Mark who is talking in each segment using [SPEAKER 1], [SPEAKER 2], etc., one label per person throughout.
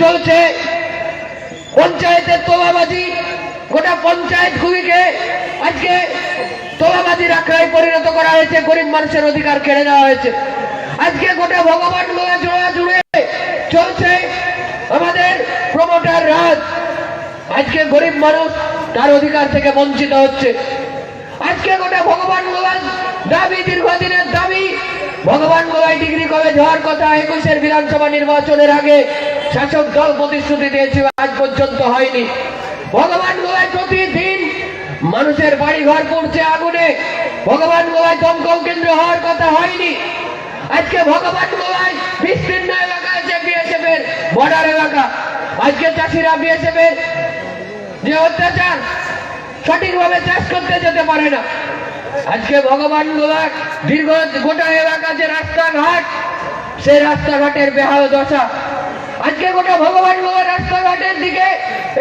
[SPEAKER 1] চলছে। পঞ্চায়েতের তোলাবাজি, গোটা পঞ্চায়েত খুবিকে আজকে তোলাবাজির আখড়ায় পরিণত করা হয়েছে, গরিব মানুষের অধিকার কেড়ে নেওয়া হয়েছে। আজকে গোটা ভগবান গোয়া জোড়া জুড়ে চলছে আমাদের প্রমোটার রাজ। আজকে গরিব মানুষ তার অধিকার থেকে বঞ্চিত হচ্ছে। আজকে গোটা ভগবান গোয়ার দাবি, দীর্ঘদিনের দাবি, ভগবান গোয়ায় ডিগ্রি কলেজ হওয়ার কথা, একুশের বিধানসভা নির্বাচনের আগে শাসক দল প্রতিশ্রুতি দিয়েছিল, আজ পর্যন্ত হয়নি। ভগবান গোয়ায় প্রতিদিন মানুষের বাড়ি ঘর পড়ছে আগুনে। ভগবান গোয়ায় দমকল কেন্দ্র হওয়ার কথা হয়নি। আজকে ভগবান গোয়ায় বিস্তীর্ণ এলাকা আছে বিএসএফ এর বর্ডার এলাকা। আজকে চাষিরা বিএসএফ এর যে অত্যাচার, সঠিকভাবে চাষ করতে যেতে পারে না। আজকে ভগবান গোলার দীর্ঘ গোটা এলাকা যে রাস্তাঘাট, সেই রাস্তাঘাটের বেহাল দশা আজকে গোটা ভগবান গোলার রাস্তাঘাটের দিকে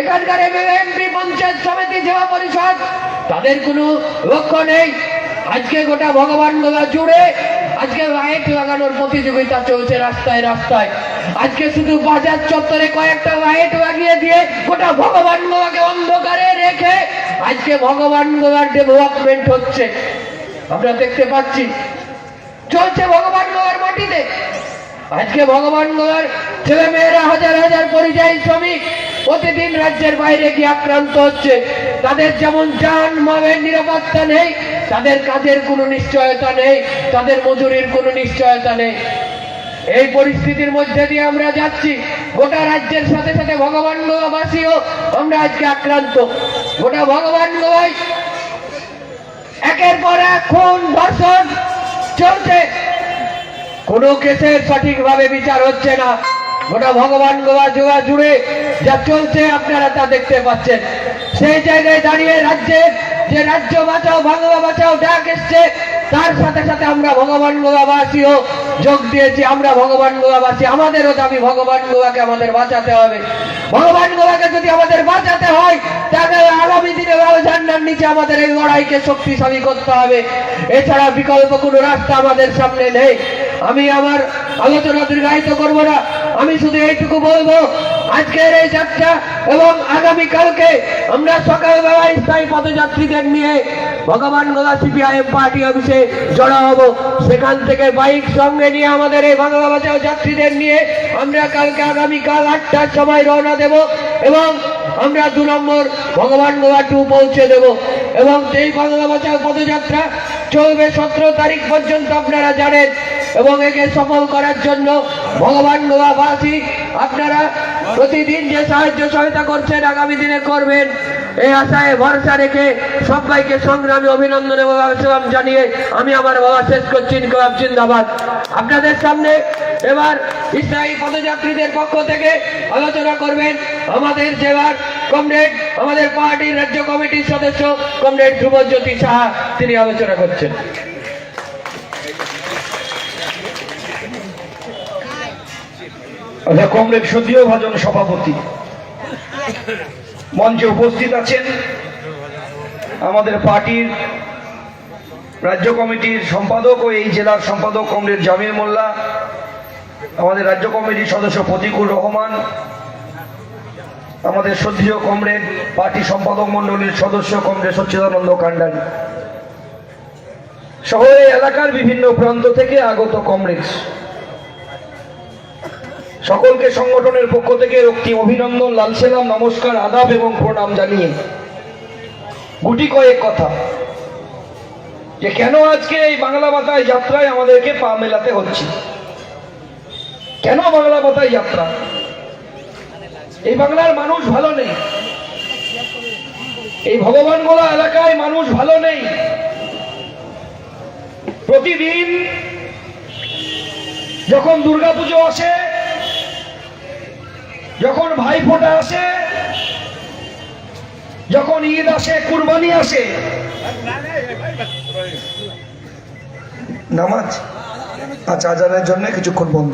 [SPEAKER 1] এখানকার এমপি পঞ্চায়েত সমিতি, জেলা পরিষদ, তাদের কোনো লক্ষ্য নেই। আজকে গোটা ভগবান গোলা জুড়ে আজকে লাইট লাগানোর প্রতিযোগিতা চলছে রাস্তায় রাস্তায়। আজকে শুধু বাজার চত্বরে কয়েকটা লাইট লাগিয়ে দিয়ে গোটা ভগবান গোলাকে অন্ধকারে রেখে আজকে ভগবান গোলার ডেভেলপমেন্ট হচ্ছে। আমরা দেখতে পাচ্ছি। চলছে ভগবান গোলার মাটিতে। আজকে ভগবান গোলার ছেলে মেয়েরা হাজার হাজার পরিযায়ী শ্রমিক প্রতিদিন রাজ্যের বাইরে গিয়ে আক্রান্ত হচ্ছে। তাদের যেমন যান, মালের নিরাপত্তা নেই, তাদের কাজের কোনো নিশ্চয়তা নেই, তাদের মজুরির কোনো নিশ্চয়তা নেই। এই পরিস্থিতির মধ্যে দিয়ে আমরা যাচ্ছি। গোটা রাজ্যের সাথে সাথে ভগবান গোয়াবাসীও আমরা আজকে আক্রান্ত। গোটা ভগবান গোয়ায় একের পর এক খুন ধর্ষণ চলছে। কোনো কেসের সঠিকভাবে বিচার হচ্ছে না। গোটা ভগবান গোয়া জোয়া জুড়ে যা চলছে আপনারা তা দেখতে পাচ্ছেন। সেই জায়গায় দাঁড়িয়ে রাজ্যে যে রাজ্য বাঁচাও বাংলা বাঁচাও, ডাক এসছে, তার সাথে সাথে আমরা ভগবান গোয়াবাসীও যোগ দিয়েছি, আমরা ভগবান গোয়াবাসী আমাদেরও দাবি ভগবান গোয়াকে আমাদের বাঁচাতে হবে। ভগবান গোয়াকে যদি আমাদের বাঁচাতে হয়, তাহলে আগামী দিনে ঝান্ডার নিচে আমাদের এই লড়াইকে শক্তিশালী করতে হবে। এছাড়া বিকল্প কোনো রাস্তা আমাদের সামনে নেই। আমি আমার আলোচনা দীর্ঘায়িত করব না। আমি শুধু এইটুকু বলব, আজকের এই যাত্রা এবং আগামী কালকে আমরা সকালবেলায় স্থায়ী পদযাত্রীদের নিয়ে ভগবান গোলা সিপিআইএম পার্টি অফিসে জড়ো হব। সেখান থেকে বাইক সঙ্গে নিয়ে আমাদের এই বাংলা বাঁচাও যাত্রীদের নিয়ে আমরা কালকে আগামীকাল আটটার সময় রওনা দেব এবং আমরা দু নম্বর ভগবান গোলা টু পৌঁছে দেব এবং এই বাংলা বাঁচাও পদযাত্রা চলবে সতেরো তারিখ পর্যন্ত আপনারা জানেন এবং একে সফল করার জন্য ভগবান গোয়াবাসী আপনারা প্রতিদিন যে সাহায্য সহায়তা করছেন, আগামী দিনে করবেন, এই আশায় ভরসা রেখে সবাইকে সংগ্রামী অভিনন্দন এবং জানিয়ে আমি আমার বাবা শেষ করছি, ইনকলাব জিন্দাবাদ। আপনাদের সামনে এবার স্থায়ী পদযাত্রীদের পক্ষ থেকে আলোচনা করবেন আমাদের জেলার কমরেড, আমাদের পার্টির রাজ্য কমিটির সদস্য কমরেড ধ্রুবজ্যোতি সাহা, তিনি আলোচনা করছেন।
[SPEAKER 2] কমরেড সুদীয় ভাজন সভাপতি। মঞ্চে উপস্থিত আছেন আমাদের পার্টির রাজ্য কমিটির সম্পাদক ও এই জেলার সম্পাদক কমরেড জামির মোল্লা, আমাদের রাজ্য কমিটির সদস্য প্রতিকুল রহমান, আমাদের শ্রদ্ধীয় কমরেড পার্টি সম্পাদক মণ্ডলীর সদস্য কমরেড সচ্চিদানন্দ কান্ডারি শহরে এলাকার বিভিন্ন প্রান্ত থেকে আগত কমরেডস সকলকে সংগঠনের পক্ষ থেকে রক্তিম অভিনন্দন, লাল সেলাম, নমস্কার, আদাব এবং প্রণাম জানিয়ে। গুটি কয়েক কথা। যে কেন আজকে এই বাংলা বাতায় যাত্রায় আমাদেরকে পা মেলাতে হচ্ছে? কেন বাংলা বাতায় যাত্রা? এই বাংলার মানুষ ভালো নেই। এই ভগবানগোলা এলাকায় মানুষ ভালো নেই। প্রতিদিন যখন দুর্গাপুজো আসে যখন ভাই ফোটা আসে, যখন ঈদ আসে, কুরবানি আসে, নামাজ? আচ্ছা আজানের জন্য কিছুক্ষণ বন্ধ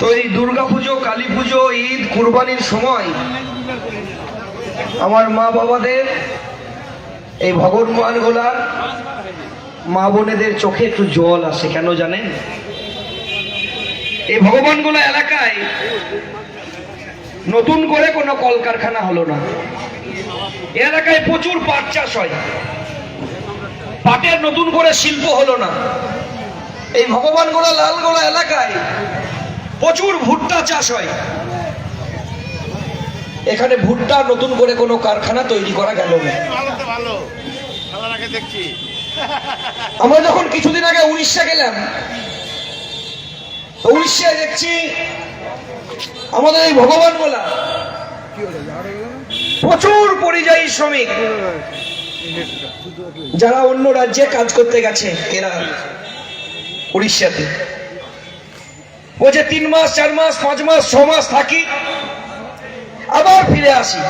[SPEAKER 2] তো এই দুর্গাপুজো কালী পুজো, ঈদ, কুরবানির সময় আমার মা বাবাদের, এই ভগবান গোলার মা বোনেদের চোখে একটু জল আসে, কেন জানেন? এই ভগবান গোলা এলাকায় নতুন করে কোনো কলকারখানা হলো না। এলাকায় প্রচুর পাট চাষ হয়। পাটের নতুন করে শিল্প হলো না। এই ভগবান গোলা লালগোলা এলাকায় প্রচুর ভুট্টা চাষ হয়। এখানে ভুট্টা নতুন করে কোনো কারখানা তৈরি করা গেল না। আমরা যখন কিছুদিন আগে উড়িষ্যা গেলাম উড়িষ্যায় দেখছি আমাদের এই ভগবান বলা। প্রচুর পরিযায়ী শ্রমিক। যারা অন্য রাজ্যে কাজ করতে গেছে কেরাল উড়িষ্যাতে। বলছে তিন মাস, চার মাস, পাঁচ মাস, ছ মাস থাকি, আবার ফিরে আসি।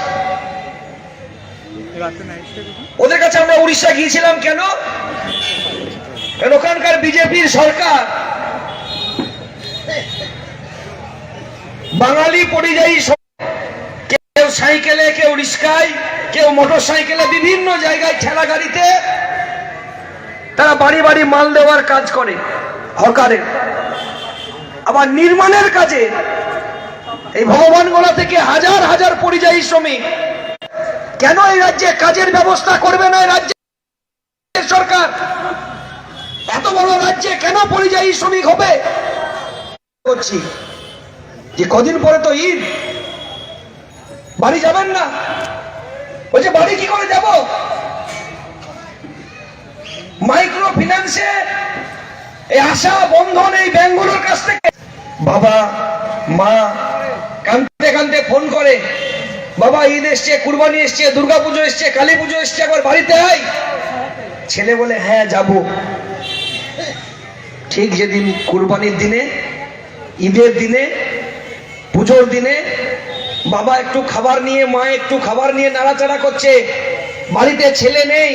[SPEAKER 2] ওদের কাছে আমরা উড়িষ্যা গিয়েছিলাম কেন? ওখানকার বিজেপির সরকার? বাঙালি পরিযায়ী কেউ সাইকেলে, কেউ রিস্কায় কেউ মোটর সাইকেলে বিভিন্ন জায়গায় ঠেলা গাড়িতে তারা বাড়ি বাড়ি মাল দেওয়ার কাজ করে হকারের আবার নির্মাণের কাজে। এই ভগবানগোলা থেকে হাজার হাজার পরিযায়ী শ্রমিক। কেন এই রাজ্যে কাজের ব্যবস্থা করবে না রাজ্যের সরকার? এত বড় রাজ্যে কেন পরিযায়ী শ্রমিক হবে? করছি। যে কদিন পরে তো ঈদ। বাড়ি যাবেন না? বলছে বাড়ি কি করে যাব? মাইক্রো ফিন্যান্সে এই আশা বন্ধন এই কাছ থেকে। বাবা, মা কানতে কানতে ফোন করে, বাবা, ঈদ এসছে, কুরবানি এসছে এসছে কালী পুজো এসছে, একবার বাড়িতে আয়। ছেলে বলে হ্যাঁ যাব। ঠিক যেদিন কুরবানির দিনে, ঈদের দিনে, পুজোর দিনে, বাবা একটু খাবার নিয়ে, মা একটু খাবার নিয়ে নাড়াচাড়া করছে। বাড়িতে ছেলে নেই,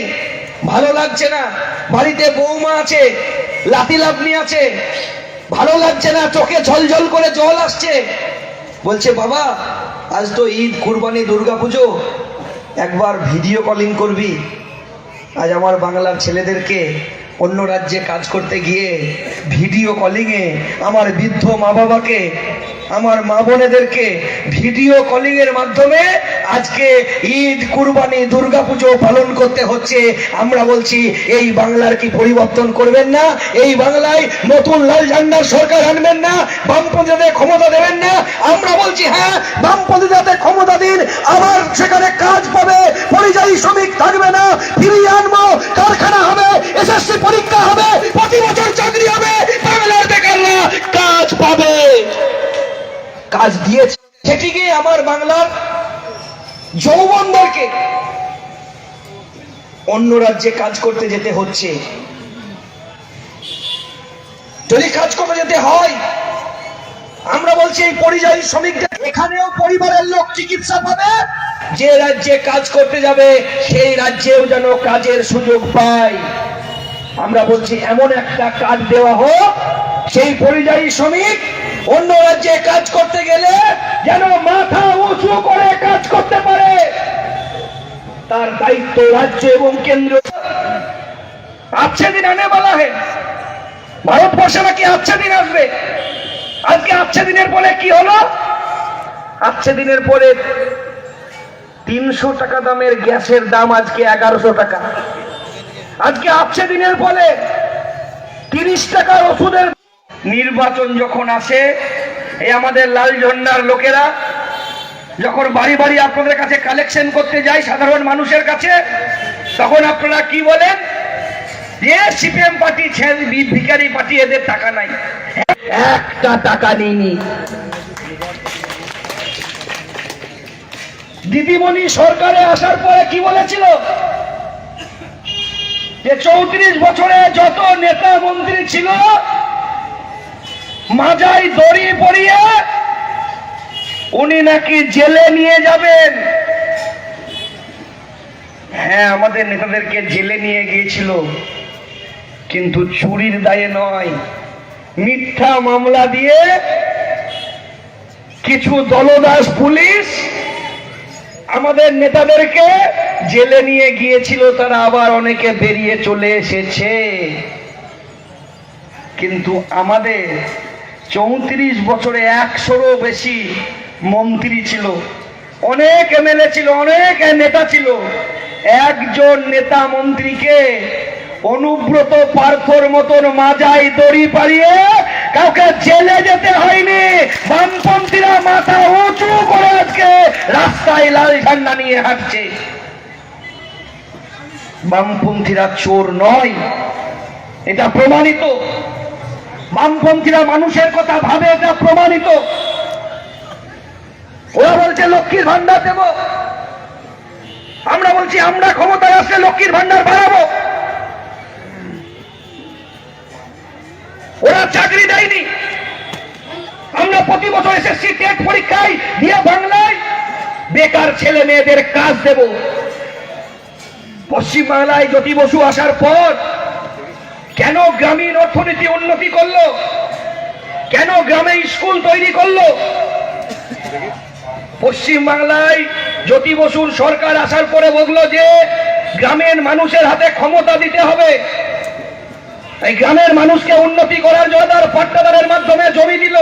[SPEAKER 2] ভালো লাগছে না। বাড়িতে বৌমা আছে লাতি লাভনি আছে ভালো লাগছে না, চোখে ঝলঝল করে জল আসছে। বলছে, বাবা, আজ তো ঈদ, কুরবানি দুর্গা পুজো একবার ভিডিও কলিং করবি। আজ আমার বাংলার ছেলেদেরকে অন্য রাজ্যে কাজ করতে গিয়ে ভিডিও কলিংয়ে আমার বৃদ্ধ মা বাবাকে, আমার মা বোনেদেরকে ভিডিও কলিং এর মাধ্যমে আজকে ঈদ, কুরবানি, দুর্গাপুজো পালন করতে হচ্ছে। আমরা বলছি, এই বাংলার কি পরিবর্তন করবেন না? এই বাংলায় নতুন লাল ঝান্ডার সরকার আনবেন না? বামপন্থীদের ক্ষমতা দেবেন না? আমরা বলছি হ্যাঁ বামপন্থী যাতে ক্ষমতা দিন, আবার সেখানে কাজ পাবে, পরিযায়ী শ্রমিক থাকবে না, ফিরিয়ে আনব, কারখানা হবে এসএসসি পরীক্ষা হবে, প্রতি বছর চাকরি হবে, বাংলার বেকাররা কাজ পাবে। কাজ দিয়েছে সেটিকে আমার বাংলার যৌবনদেরকে। অন্য রাজ্যে কাজ করতে যেতে হচ্ছে। যদি কাজ করতে যেতে হয়, আমরা বলছি এই পরিযায়ী শ্রমিকদের, এখানেও পরিবারের লোক চিকিৎসা পাবে, যে রাজ্যে কাজ করতে যাবে, সেই রাজ্যেও যেন কাজের সুযোগ পায়। আমরা বলছি, এমন একটা কাজ দেওয়া হোক, সেই পরিযায়ী শ্রমিক অন্য রাজ্যে কাজ করতে গেলে যেন মাথা উঁচু করে কাজ করতে পারে। তার দায়িত্ব রাজ্য এবং কেন্দ্র। আচ্ছে দিন আনে বলা হয়, ভারতবর্ষে নাকি আচ্ছে দিন আসবে। আজকে আচ্ছে দিনের পরে কি হলো? আচ্ছে দিনের পরে তিনশো টাকা দামের গ্যাসের দাম আজকে এগারোশো টাকা। আজকে আচ্ছে দিনের পরে তিরিশ টাকার ওষুধের নির্বাচন যখন আসে এই আমাদের লাল ঝন্ডার লোকেরা যখন বাড়ি বাড়ি আপনাদের কাছে কালেকশন করতে যায় সাধারণ মানুষের কাছে তখন আপনারা কি বলেন? যে সিপিএম পার্টি ছেলে ভিখারি পার্টি এদের টাকা নাই।
[SPEAKER 1] একটা টাকা নিইনি।
[SPEAKER 2] দিদিমণি সরকারে আসার পরে কি বলেছিল? যে চৌত্রিশ বছরে যত নেতা মন্ত্রী ছিল মাজাই দড়ি পরিয়ে উনি নাকি জেলে নিয়ে যাবেন। হ্যাঁ আমাদের নেতাদেরকে জেলে নিয়ে গিয়েছিল, কিন্তু চুরির দায়ে নয়। মিথ্যা মামলা দিয়ে কিছু দলদাস পুলিশ আমাদের নেতাদেরকে জেলে নিয়ে গিয়েছিল, তারা আবার অনেকে বেরিয়ে চলে এসেছে। কিন্তু আমাদের চৌত্রিশ বছরে একশোরও বেশি মন্ত্রী ছিল। অনেক এমএলএ ছিল, অনেক নেতা ছিল। একজন নেতা মন্ত্রীকে অনুব্রত পার্থর মতন মাজাই দড়ি পাড়িয়ে কাউকে জেলে যেতে হয়নি। বামপন্থীরা মাথা উঁচু করে আজকে রাস্তায় লাল ঝান্ডা নিয়ে হাঁটছে। বামপন্থীরা চোর নয়। এটা প্রমাণিত। বামপন্থীরা মানুষের কথা ভাবে, এটা প্রমাণিত। ওরা বলছে, লক্ষ্মীর ভান্ডার দেব। আমরা বলছি, আমরা ক্ষমতায় আসলে লক্ষ্মীর ভান্ডার বাড়াবো। ওরা চাকরি দেয়নি। আমরা প্রতি বছর এসএসসি টেট পরীক্ষায় দিয়ে বাংলায় বেকার ছেলে মেয়েদের কাজ দেব। পশ্চিমবাংলায় জ্যোতি বসু আসার পর কেন গ্রামীণ অর্থনীতি উন্নতি করল? কেন গ্রামে স্কুল তৈরি করল? পশ্চিম বাংলায় জ্যোতি বসুর সরকার আসার পরে বলল যে গ্রামের মানুষের হাতে ক্ষমতা দিতে হবে এই গ্রামের মানুষকে উন্নতি করার জন্য তার পাট্টাদারের মাধ্যমে জমি দিল।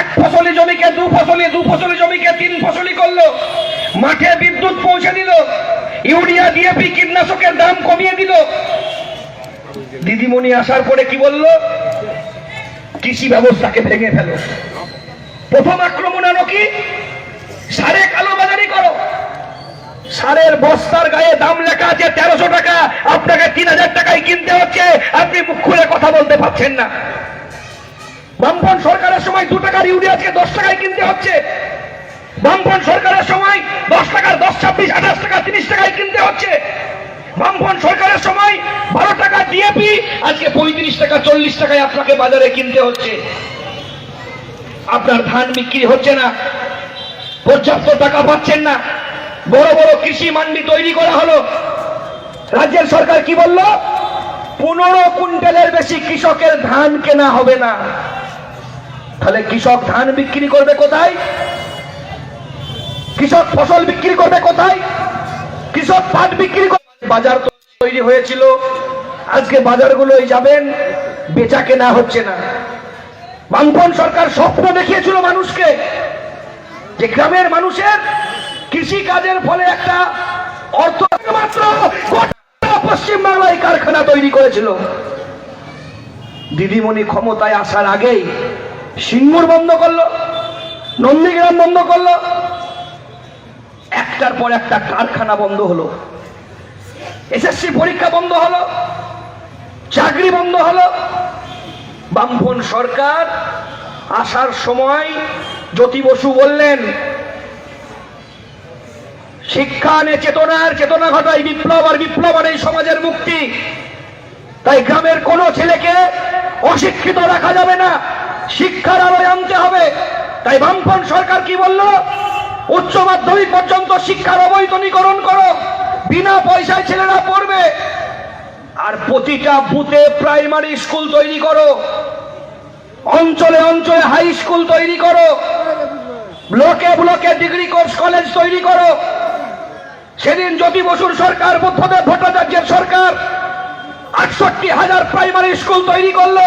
[SPEAKER 2] এক ফসলি জমিকে দু ফসলি দু ফসলি জমিকে তিন ফসলি করল। মাঠে বিদ্যুৎ পৌঁছে দিল। ইউরিয়া ডিএপি কীটনাশকের দাম কমিয়ে দিল। দিদিমণি আসার পরে কি বলল? কৃষি ব্যবস্থাকে ভেঙে ফেলো। প্রথম আক্রমণ আনো কি? সারে কালোবাজারি করো। সারের বস্তার গায়ে দাম লেখা আছে তেরোশো টাকা। আপনাকে তিন হাজার টাকায় কিনতে হচ্ছে। আপনি মুখ খুলে কথা বলতে পারছেন না। বামপন সরকারের সময় দু টাকার ইউরিয়া আজকে দশ টাকায় কিনতে হচ্ছে। বামপন সরকারের সময় দশ টাকার দশ, ছাব্বিশ, আঠাশ টাকা, তিরিশ টাকায় কিনতে হচ্ছে। বামপন সরকারের সময় বারো টাকা ডিএপি আজকে পঁয়ত্রিশ টাকা, চল্লিশ টাকায় আপনাকে বাজারে কিনতে হচ্ছে। আপনার ধান বিক্রি হচ্ছে না, পর্যাপ্ত টাকা পাচ্ছেন না। বড় বড় কৃষি মান্ডি তৈরি করা হলো। রাজ্যের সরকার কি বলল? পনেরো কুইন্টালের বেশি কৃষকের ধান কেনা হবে না। তাহলে কৃষক ধান বিক্রি করবে কোথায়? কৃষক ফসল বিক্রি করবে কোথায়? কৃষক পাট বিক্রি করবে বাজার তৈরি হয়েছিল। আজকে বাজারগুলোই যাবেন, বেচা কেনা হচ্ছে না। বামপন সরকার স্বপ্ন দেখিয়েছিল মানুষকে যে গ্রামের মানুষের কৃষি কাজের ফলে একটা অর্থ মাত্র পশ্চিম বাংলায় কারখানা তৈরি করেছিল। দিদিমণি ক্ষমতায় আসার আগেই সিঙ্গুর বন্ধ করল, নন্দীগ্রাম বন্ধ করল। একটার পর একটা কারখানা বন্ধ হলো। এসএসসি পরীক্ষা বন্ধ হলো, চাকরি বন্ধ হলো। বামফন সরকার আসার সময় জ্যোতি বসু বললেন, শিক্ষা আনে চেতনার, চেতনা ঘটায় বিপ্লব আর বিপ্লব আর এই সমাজের মুক্তি। তাই গ্রামের কোনো ছেলেকে অশিক্ষিত রাখা যাবে না, শিক্ষার আলোয় আনতে হবে। তাই বামপন সরকার কি বলল উচ্চ মাধ্যমিক পর্যন্ত শিক্ষার অবৈতনীকরণ করো। বিনা পয়সায় ছেলেরা পড়বে। আর প্রতিটা বুথে প্রাইমারি স্কুল তৈরি করো। অঞ্চলে অঞ্চলে হাই স্কুল তৈরি করো। ব্লকে ব্লকে ডিগ্রি কোর্স কলেজ তৈরি করো। সেদিন জ্যোতি বসুর সরকার, বুদ্ধদেব ভট্টাচার্যের সরকার আটষট্টি হাজার প্রাইমারি স্কুল তৈরি করল।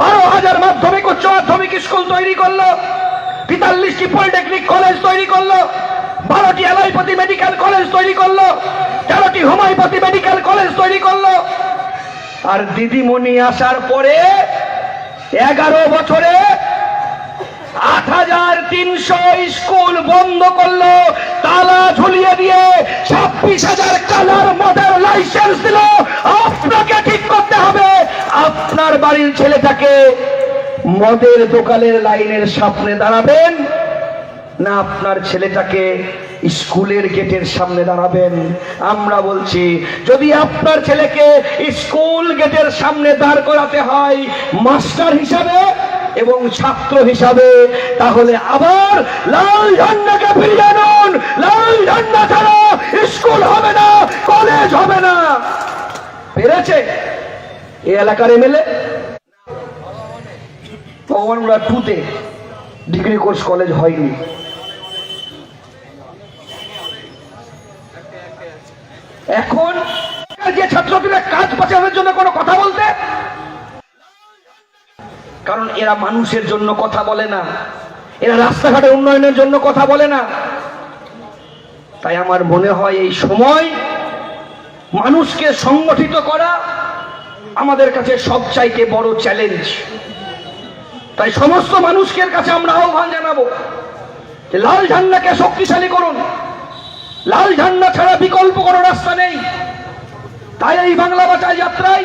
[SPEAKER 2] বারো হাজার মাধ্যমিক, উচ্চ মাধ্যমিক স্কুল তৈরি করল। তেতাল্লিশটি পলিটেকনিক কলেজ তৈরি করল, বারোটি এলাইপতি মেডিকেল কলেজ তৈরি করল, তেরোটি হোমাইপতি মেডিকেল কলেজ তৈরি করল। আর দিদিমণি আসার পরে এগারো বছরে আট হাজার তিনশো স্কুল বন্ধ করল, তালা ঝুলিয়ে দিয়ে ছাব্বিশ হাজার কালার মদের লাইসেন্স দিল। আপনাকে ঠিক করতে হবে। আপনার বাড়ির ছেলেটাকে মদের দোকানের লাইনের সামনে দাঁড়াবেন না আপনার ছেলেটাকে স্কুলের গেটের সামনে দাঁড়াবেন। আমরা বলছি, যদি আপনার ছেলেকে স্কুল গেটের সামনে দাঁড় করাতে হয় মাস্টার হিসাবে এবং ছাত্র হিসাবে, তাহলে আবার লাল ঝান্ডাকে ফিরিয়ে আনুন। লাল ঝান্ডা ছাড়া স্কুল হবে না, কলেজ হবে না। পেরেছে? এ এলাকার এমএলএ? ভগবানগুলা টুতে ডিগ্রি কোর্স কলেজ হয়নি। এখন যে ছাত্রছাত্রীরা কাজ বাঁচানোর জন্য কোনো কথা বলতে, কারণ এরা মানুষের জন্য কথা বলে না, এরা রাস্তাঘাটের উন্নয়নের জন্য কথা বলে না। তাই আমার মনে হয় এই সময় মানুষকে সংগঠিত করা আমাদের কাছে সবচাইতে বড় চ্যালেঞ্জ। তাই সমস্ত মানুষের কাছে আমরা আহ্বান জানাব লাল ঝান্ডাকে শক্তিশালী করুন। লাল ঝান্ডা ছাড়া বিকল্প কোনো রাস্তা নেই। তাই এই বাংলা বাঁচাই যাত্রায়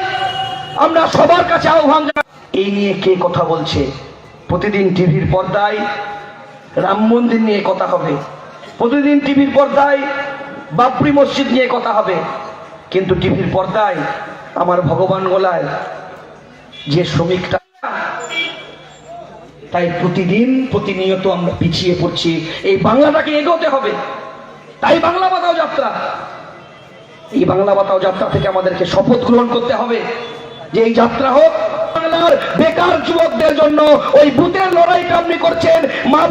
[SPEAKER 2] আমরা সবার কাছে আহ্বান জানাই এই নিয়ে কে কথা বলছে? প্রতিদিন টিভির পর্দায় রাম মন্দির নিয়ে কথা হবে। প্রতিদিন টিভির পর্দায় বাবরি মসজিদ নিয়ে কথা হবে। কিন্তু টিভির পর্দায় আমার ভগবান গোলায় যে শ্রমিকটা তাই প্রতিদিন প্রতিনিয়ত আমরা পিছিয়ে পড়ছি। এই বাংলাটাকে এগোতে হবে। তাই বাংলা বাতাও যাত্রা। এই বাংলা বাতাও যাত্রা থেকে আমাদেরকে শপথ গ্রহণ করতে হবে। যে এই যাত্রা হোক বেকার যুবকদের জন্য ওই ভূতের লড়াইটা আপনি করছেন মা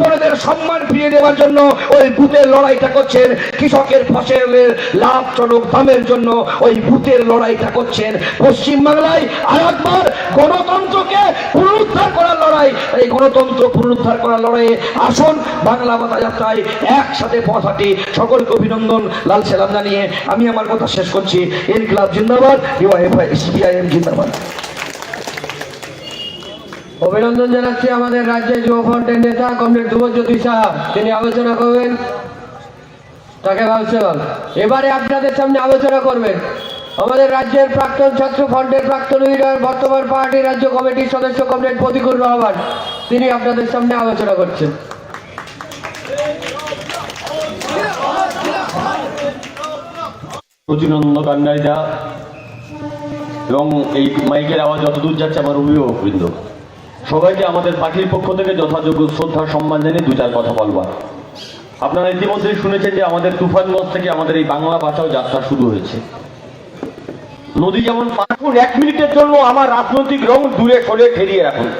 [SPEAKER 2] সম্মান ফিরিয়ে দেওয়ার জন্য ওই লড়াইটা করছেন কৃষকের ফসলের লাভজনক দামের জন্য ওই লড়াইটা করছেন। পশ্চিম বাংলায় আর একবার গণতন্ত্রকে পুনরুদ্ধার করার লড়াই। এই গণতন্ত্র পুনরুদ্ধার করার লড়াইয়ে আসুন বাংলা যাত্রায় একসাথে সকলকে অভিনন্দন, লাল সেলাম জানিয়ে আমি আমার কথা শেষ করছি। জিন্দাবাদ সিপিআইএম জিন্দাবাদ।
[SPEAKER 1] অভিনন্দন জানাচ্ছি আমাদের রাজ্যের যুব ফ্রন্টের নেতা কমরেড ধ্রুবজ্যোতি সাহা। তিনি আলোচনা করবেন। তাকে ভাবছে এবারে আপনাদের সামনে আলোচনা করবেন। আমাদের রাজ্যের প্রাক্তন ছাত্র ফ্রন্টের প্রাক্তন লিডার বর্তমান পার্টি রাজ্য কমিটির সদস্য কমরেড প্রতিকুল রহমান। তিনি আপনাদের সামনে আলোচনা করছেন।
[SPEAKER 3] প্রচুরনন্দ কান্ডারিদা এবং এই মাইকের আওয়াজ যতদূর যাচ্ছে আমার অভিভাবক অভিভাবকবৃন্দ। সবাইকে আমাদের পার্টির পক্ষ থেকে যথাযোগ্য শ্রদ্ধা, সম্মান জানিয়ে দু চার কথা বলবার আপনারা ইতিমধ্যেই শুনেছেন যে আমাদের তুফানগঞ্জ থেকে আমাদের এই বাংলা বাঁচাও যাত্রা শুরু হয়েছে। নদী যেমন পাঠুন এক মিনিটের জন্য আমার রাজনৈতিক রং দূরে সরে ঠেরিয়ে রাখুন।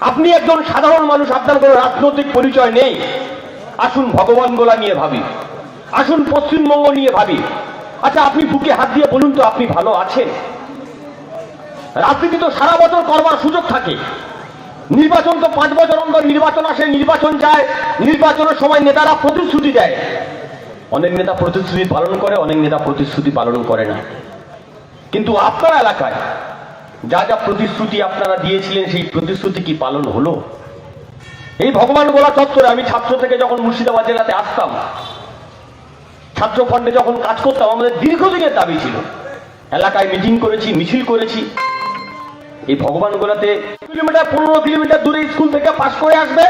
[SPEAKER 3] আপনি একজন সাধারণ মানুষ, আপনার কোনো রাজনৈতিক পরিচয় নেই। আসুন ভগবান গোলা নিয়ে ভাবি। আসুন পশ্চিমবঙ্গ নিয়ে ভাবি। আচ্ছা আপনি বুকে হাত দিয়ে বলুন তো আপনি ভালো আছেন? রাজনীতি তো সারা বছর করবার সুযোগ থাকে। নির্বাচন তো পাঁচ বছর অন্তর নির্বাচন আসে, নির্বাচন যায়, নির্বাচনের সময় নেতারা প্রতিশ্রুতি দেয়। অনেক নেতা প্রতিশ্রুতি পালন করে, অনেক নেতা প্রতিশ্রুতি পালন করে না। কিন্তু আপনার এলাকায় যা যা প্রতিশ্রুতি আপনারা দিয়েছিলেন, সেই প্রতিশ্রুতি কি পালন হলো? এই ভগবান গোলা চত্বরে আমি ছাত্র থেকে যখন মুর্শিদাবাদ জেলাতে আসতাম, ছাত্র ফন্ডে যখন কাজ করতাম, আমাদের দীর্ঘদিনের দাবি ছিল। এলাকায় মিটিং করেছি, মিছিল করেছি। এই ভগবান গোলাতে কিলোমিটার পনেরো কিলোমিটার দূরে স্কুল থেকে পাশ করে আসবে,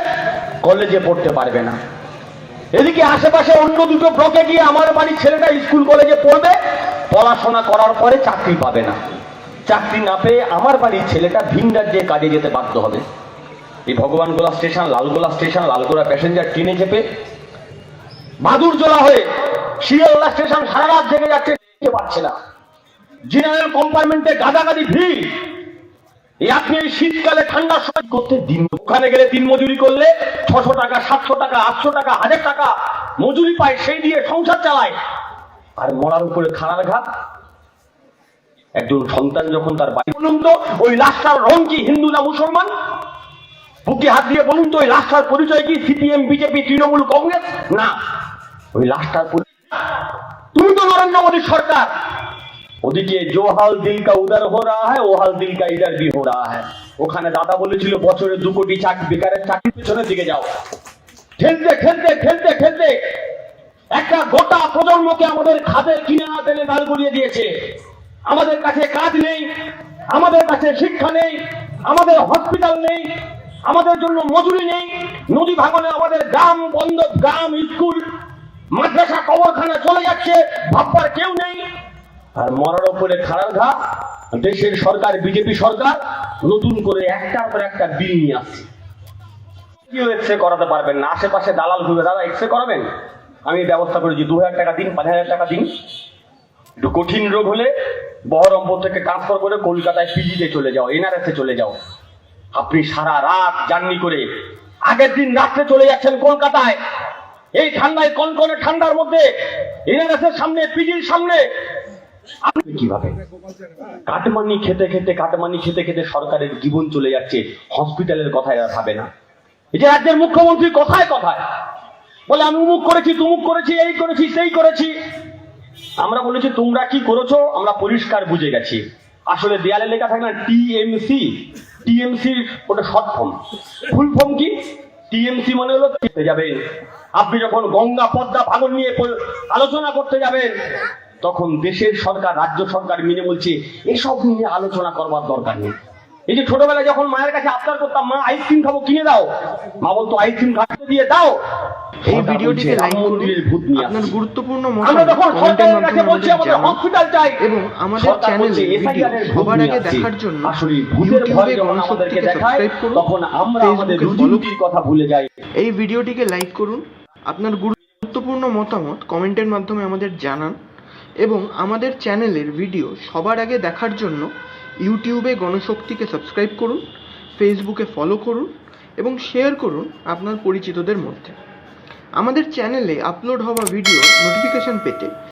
[SPEAKER 3] কলেজে পড়তে পারবে না। এদিকে আশেপাশে অন্য দুটো ব্লকে গিয়ে আমার বাড়ির ছেলেটা স্কুল কলেজে পড়বে, পড়াশোনা করার পরে চাকরি পাবে না। চাকরি না পেয়ে আমার বাড়ির ছেলেটা ভিন রাজ্যে কাজে যেতে বাধ্য হবে। এই Bhagwangola station, Lalgola station, Lalgola passenger ট্রেনে চেপে বাদুরজোলা হয়ে শিয়ালদা স্টেশন সারা রাত জেগে যাচ্ছে পাচ্ছে না। জেনারেল কম্পার্টমেন্টে গাদাগাদি ভিড়। আপনি এই শীতকালে ঠান্ডা সময় করতে দিন ওখানে গেলে দিন মজুরি করলে ছশো টাকা, সাতশো টাকা, আটশো টাকা, হাজার টাকা মজুরি পায়, সেই দিয়ে সংসার চালায়। আর মরার উপরে খানার ঘাট একজন সন্তান যখন তার বাড়ি বলুন তো, ওই লাশটার রং কি, হিন্দু না মুসলমান? বুকে হাত দিয়ে বলুন তো, ওই লাশটার পরিচয় কি, সিপিএম, বিজেপি, তৃণমূল, কংগ্রেস? না। ওই লাশটার পরিচয় তুমি তো নরেন্দ্র মোদীর সরকার। ওদিকে জো হাল দিল কা উদার হো রা হ্যাঁ ও হাল দিল কা ইদার ভি হো রা হ্যাঁ ওখানে দাদা বলেছিল, বছরে দু কোটি চাকরি বেকারের চাকরি পেছনের দিকে যাও। খেলতে খেলতে খেলতে খেলতে একটা গোটা প্রজন্মকে আমাদের খাদের কিনারা টেনে দাঁড় করিয়ে দিয়েছে। আমাদের কাছে কাজ নেই, আমাদের কাছে শিক্ষা নেই, আমাদের হসপিটাল নেই, আমাদের জন্য মজুরি নেই। নদী ভাঙনে আমাদের গ্রাম বন্ধ, গ্রাম স্কুল, মাদ্রাসা কবরখানা চলে যাচ্ছে, ভাববার কেউ নেই। আর মরার উপরে খাড়ার ঘা দেশের সরকার, বিজেপি সরকার নতুন করে একটার পর একটা বিল নিয়ে আসছে। কেউ এক্সরে করাতে পারবেন না? আশেপাশে দালাল ঘুরে দাদা এক্সরে করাবেন, আমি ব্যবস্থা করেছি, দু হাজার টাকা দিন, পাঁচ হাজার টাকা দিন। একটু কঠিন রোগ হলে বহরমপুর থেকে ট্রান্সফার করে কলকাতায় পিজিতে চলে যাও, এনআরএসে চলে যাও। আপনি সারা রাত জার্নি করে আগের দিন রাত্রে চলে যাচ্ছেন কলকাতায়। এই ঠান্ডায় কনকনে ঠান্ডার মধ্যে, এনআরএস এর সামনে, পিজির সামনে কীভাবে? কাটমানি খেতে খেতে, কাটমানি খেতে খেতে সরকারের জীবন চলে যাচ্ছে, হসপিটালের কথা এরা ভাবে না। এই যে রাজ্যের মুখ্যমন্ত্রী কথায় কথায় বলে, আমি উমুক করেছি, তুমুক করেছি, এই করেছি, সেই করেছি। আমরা বলেছি, তোমরা কি করেছ? আমরা পরিষ্কার বুঝে গেছি। আসলে দেয়ালে লেখা থাকে না, টিএমসি। টিএমসি ওটা শর্ট ফর্ম। ফুল ফর্ম কি? টিএমসি মানে হলো যাবেন। আপনি যখন গঙ্গা, পদ্মা, ভাঙন নিয়ে আলোচনা করতে যাবেন তখন দেশের সরকার রাজ্য সরকার মিলে বলছে এসব নিয়ে আলোচনা করবার দরকার নেই। এই যে ছোটবেলায় যখন মায়ের কাছে আবদার করতাম মা আইসক্রিম খাব কিনে দাও। মা বলতো আইসক্রিম খাতে দিয়ে দাও।
[SPEAKER 4] এই
[SPEAKER 3] রাম মন্দিরের ভূত নিয়ে
[SPEAKER 4] আপনার। গুরুত্বপূর্ণ
[SPEAKER 3] আমরা যখন সরকারের কাছে বলছি
[SPEAKER 4] আমাদের
[SPEAKER 3] হসপিটাল চাই
[SPEAKER 4] এবং আমাদের চ্যানেলে ভিডিও সবার আগে দেখার জন্য
[SPEAKER 3] আসলে ভূতের ভয় যখন আমাদেরকে দেখায় তখন আমরা আমাদের কথা ভুলে যাই।
[SPEAKER 4] এই ভিডিওটিকে লাইক করুন। আপনার গুরুত্বপূর্ণ মতামত কমেন্টের মাধ্যমে আমাদের জানান। এবং আমাদের চ্যানেলের ভিডিও সবার আগে দেখার জন্য ইউটিউবে গণশক্তিকে সাবস্ক্রাইব করুন, ফেসবুকে ফলো করুন এবং শেয়ার করুন আপনার পরিচিতদের মধ্যে। আমাদের চ্যানেলে আপলোড হওয়া ভিডিও নোটিফিকেশন পেতে